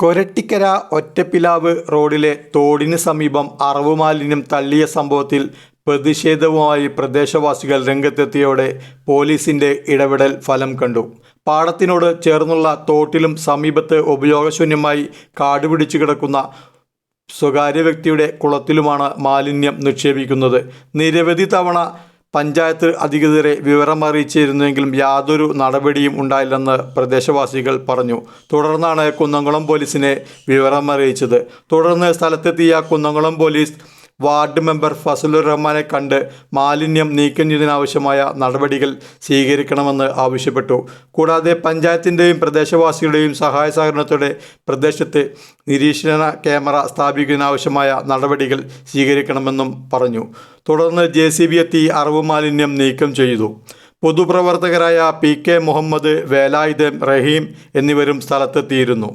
കൊരട്ടിക്കര ഒറ്റപ്പിലാവ് റോഡിലെ തോടിന് സമീപം അറവ് മാലിന്യം തള്ളിയ സംഭവത്തിൽ പ്രതിഷേധവുമായി പ്രദേശവാസികൾ രംഗത്തെത്തിയോടെ പോലീസിന്റെ ഇടപെടൽ ഫലം കണ്ടു. പാടത്തിനോട് ചേർന്നുള്ള തോട്ടിലും സമീപത്ത് ഉപയോഗശൂന്യമായി കാടുപിടിച്ചു കിടക്കുന്ന സ്വകാര്യ വ്യക്തിയുടെ കുളത്തിലുമാണ് മാലിന്യം നിക്ഷേപിക്കുന്നത്. നിരവധി തവണ പഞ്ചായത്ത് അധികൃതരെ വിവരമറിയിച്ചിരുന്നുവെങ്കിലും യാതൊരു നടപടിയും ഉണ്ടായില്ലെന്ന് പ്രദേശവാസികൾ പറഞ്ഞു. തുടർന്നാണ് കുന്നംകുളം പോലീസിനെ വിവരമറിയിച്ചത്. തുടർന്ന് സ്ഥലത്തെത്തിയ Kunnamkulam police ward member Fazalur റഹ്മാനെ കണ്ട് മാലിന്യം നീക്കം ചെയ്യുന്നതിനാവശ്യമായ നടപടികൾ സ്വീകരിക്കണമെന്ന് ആവശ്യപ്പെട്ടു. കൂടാതെ പഞ്ചായത്തിന്റെയും പ്രദേശവാസികളുടെയും സഹായ സഹകരണത്തോടെ പ്രദേശത്ത് നിരീക്ഷണ ക്യാമറ സ്ഥാപിക്കുന്നതിനാവശ്യമായ നടപടികൾ സ്വീകരിക്കണമെന്നും പറഞ്ഞു. തുടർന്ന് ജെ സി ബി എത്തി അറിവ് മാലിന്യം നീക്കം ചെയ്തു. പൊതുപ്രവർത്തകരായ പി കെ മുഹമ്മദ് വേലായുധൻ റഹീം എന്നിവരും സ്ഥലത്തെത്തിയിരുന്നു.